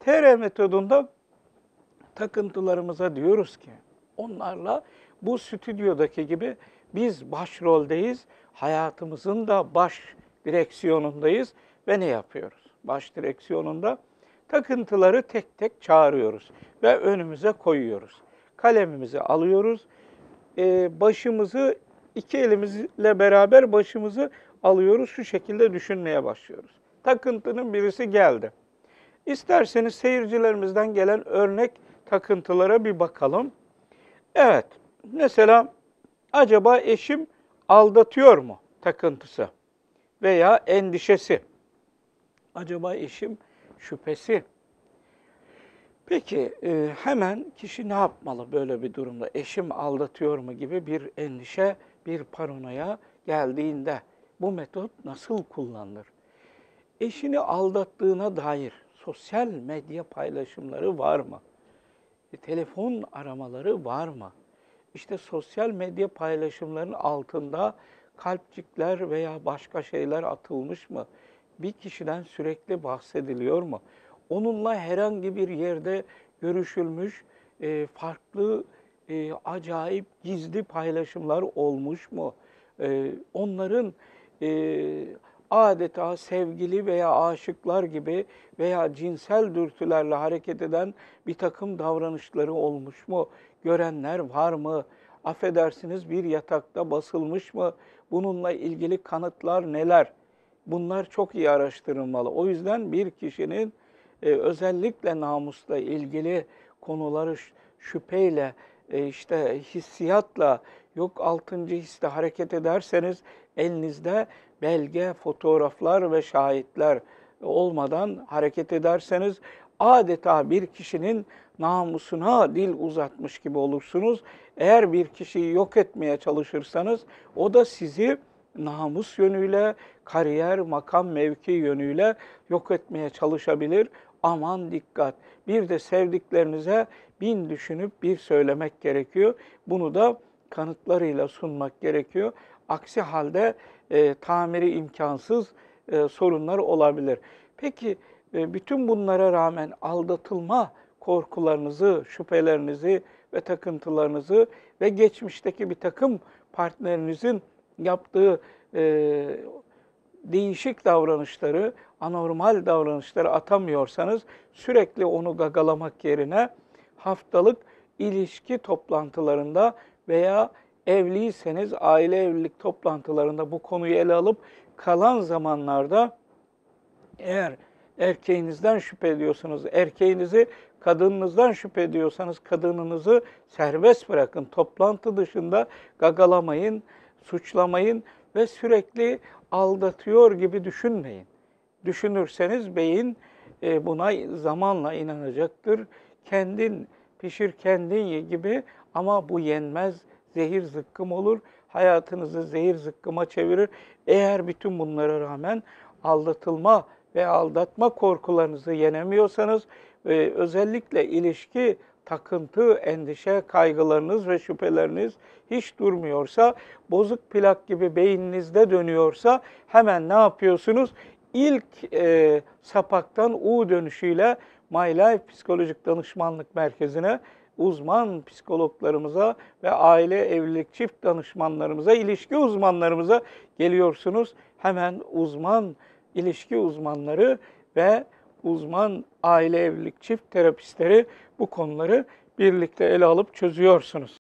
TR metodunda takıntılarımıza diyoruz ki onlarla bu stüdyodaki gibi biz başroldeyiz. Hayatımızın da baş direksiyonundayız ve ne yapıyoruz? Baş direksiyonunda takıntıları tek tek çağırıyoruz ve önümüze koyuyoruz. Kalemimizi alıyoruz. Ee, başımızı iki elimizle beraber başımızı alıyoruz. Şu şekilde düşünmeye başlıyoruz. Takıntının birisi geldi. İsterseniz seyircilerimizden gelen örnek takıntılara bir bakalım. Evet, mesela acaba eşim aldatıyor mu takıntısı veya endişesi? Acaba eşim şüphesi? Peki e, hemen kişi ne yapmalı böyle bir durumda? Eşim aldatıyor mu gibi bir endişe, bir paranoya geldiğinde bu metot nasıl kullanılır? Eşini aldattığına dair sosyal medya paylaşımları var mı? E, telefon aramaları var mı? İşte sosyal medya paylaşımlarının altında kalpcikler veya başka şeyler atılmış mı? Bir kişiden sürekli bahsediliyor mu? Onunla herhangi bir yerde görüşülmüş, e, farklı, e, acayip, gizli paylaşımlar olmuş mu? E, onların e, adeta sevgili veya aşıklar gibi veya cinsel dürtülerle hareket eden bir takım davranışları olmuş mu? Görenler var mı? Affedersiniz bir yatakta basılmış mı? Bununla ilgili kanıtlar neler? Bunlar çok iyi araştırılmalı. O yüzden bir kişinin e, özellikle namusla ilgili konuları şüpheyle, e, işte hissiyatla, yok altıncı hisse hareket ederseniz elinizde belge, fotoğraflar ve şahitler olmadan hareket ederseniz adeta bir kişinin namusuna dil uzatmış gibi olursunuz. Eğer bir kişiyi yok etmeye çalışırsanız o da sizi namus yönüyle, kariyer, makam, mevki yönüyle yok etmeye çalışabilir. Aman dikkat. Bir de sevdiklerinize bin düşünüp bir söylemek gerekiyor. Bunu da kanıtlarıyla sunmak gerekiyor. Aksi halde e, tamiri imkansız e, sorunlar olabilir. Peki e, bütün bunlara rağmen aldatılma korkularınızı, şüphelerinizi ve takıntılarınızı ve geçmişteki bir takım partnerinizin yaptığı e, değişik davranışları, anormal davranışları atamıyorsanız sürekli onu gagalamak yerine haftalık ilişki toplantılarında veya evliyseniz aile evlilik toplantılarında bu konuyu ele alıp kalan zamanlarda eğer erkeğinizden şüphe ediyorsanız erkeğinizi, kadınınızdan şüphe ediyorsanız kadınınızı serbest bırakın. Toplantı dışında gagalamayın, suçlamayın ve sürekli aldatıyor gibi düşünmeyin. Düşünürseniz beyin e, buna zamanla inanacaktır. Kendin pişir kendin ye gibi ama bu yenmez, zehir zıkkım olur. Hayatınızı zehir zıkkıma çevirir. Eğer bütün bunlara rağmen aldatılma ve aldatma korkularınızı yenemiyorsanız, e, özellikle ilişki, takıntı, endişe, kaygılarınız ve şüpheleriniz hiç durmuyorsa, bozuk plak gibi beyninizde dönüyorsa hemen ne yapıyorsunuz? İlk e, sapaktan U dönüşüyle My Life Psikolojik Danışmanlık Merkezi'ne uzman psikologlarımıza ve aile evlilik çift danışmanlarımıza, ilişki uzmanlarımıza geliyorsunuz. Hemen uzman ilişki uzmanları ve uzman aile evlilik çift terapistleri bu konuları birlikte ele alıp çözüyorsunuz.